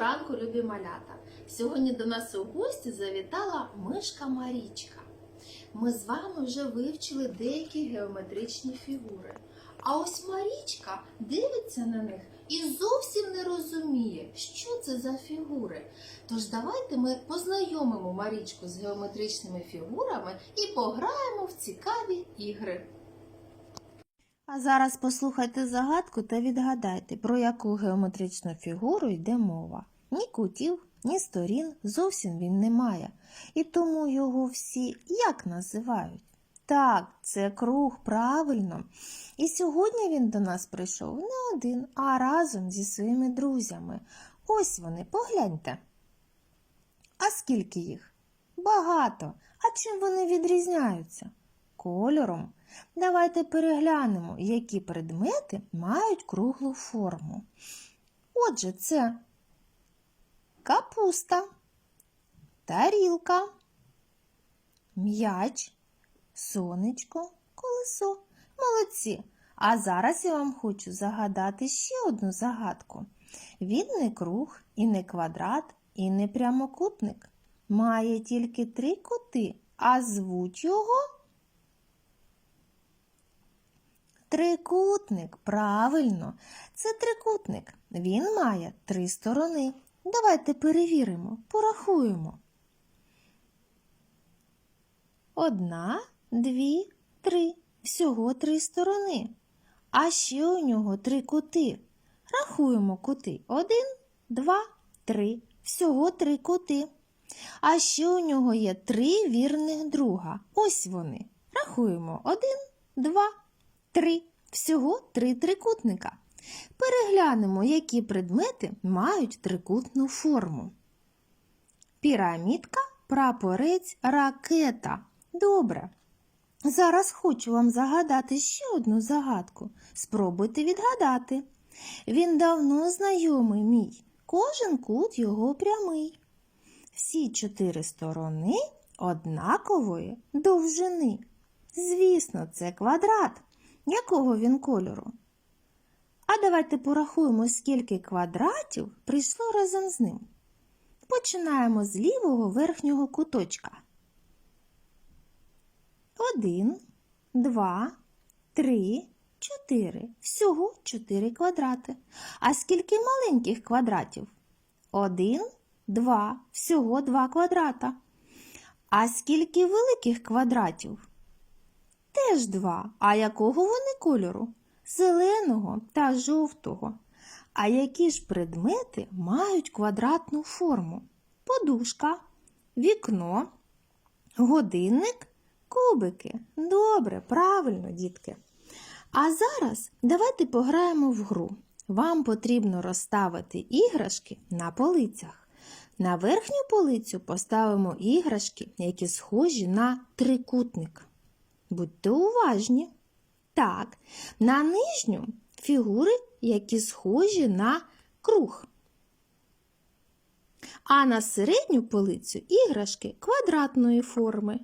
ранку, любі малята! Сьогодні до нас у гості завітала мишка Марічка. Ми з вами вже вивчили деякі геометричні фігури. А ось Марічка дивиться на них і зовсім не розуміє, що це за фігури. Тож давайте ми познайомимо Марічку з геометричними фігурами і пограємо в цікаві ігри. А зараз послухайте загадку та відгадайте, про яку геометричну фігуру йде мова. Ні кутів, ні сторін зовсім він не має. І тому його всі як називають? Так, це круг, правильно. І сьогодні він до нас прийшов не один, а разом зі своїми друзями. Ось вони, погляньте. А скільки їх? Багато. А чим вони відрізняються? Кольором. Давайте переглянемо, які предмети мають круглу форму. Отже, це капуста, тарілка, м'яч, сонечко, колесо. Молодці! А зараз я вам хочу загадати ще одну загадку. Він не круг, і не квадрат, і не прямокутник. Має тільки три кути, а звуть його Трикутник, правильно, це трикутник. Він має три сторони. Давайте перевіримо, порахуємо. Одна, дві, три. Всього три сторони. А ще у нього три кути. Рахуємо кути. Один, два, три. Всього три кути. А ще у нього є три вірних друга. Ось вони. Рахуємо. Один, два, Три. Всього три трикутника. Переглянемо, які предмети мають трикутну форму. Пірамідка, прапорець, ракета. Добре. Зараз хочу вам загадати ще одну загадку. Спробуйте відгадати. Він давно знайомий мій. Кожен кут його прямий. Всі чотири сторони однакової довжини. Звісно, це квадрат. Якого він кольору? А давайте порахуємо, скільки квадратів прийшло разом з ним. Починаємо з лівого верхнього куточка. Один, два, три, чотири. Всього чотири квадрати. А скільки маленьких квадратів? Один, два. Всього два квадрата. А скільки великих квадратів? Теж два. А якого вони кольору? Зеленого та жовтого. А які ж предмети мають квадратну форму? Подушка, вікно, годинник, кубики. Добре, правильно, дітки. А зараз давайте пограємо в гру. Вам потрібно розставити іграшки на полицях. На верхню полицю поставимо іграшки, які схожі на трикутник. Будьте уважні. Так, на нижню фігури, які схожі на круг. А на середню полицю іграшки квадратної форми.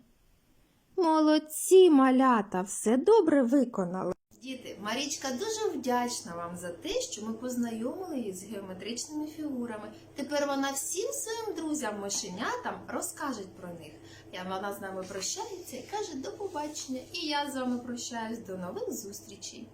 Молодці малята, все добре виконали. Діти, Марічка дуже вдячна вам за те, що ми познайомили її з геометричними фігурами. Тепер вона всім своїм друзям мишенятам розкаже про них. Я вона з нами прощається і каже до побачення. І я з вами прощаюсь. До нових зустрічей.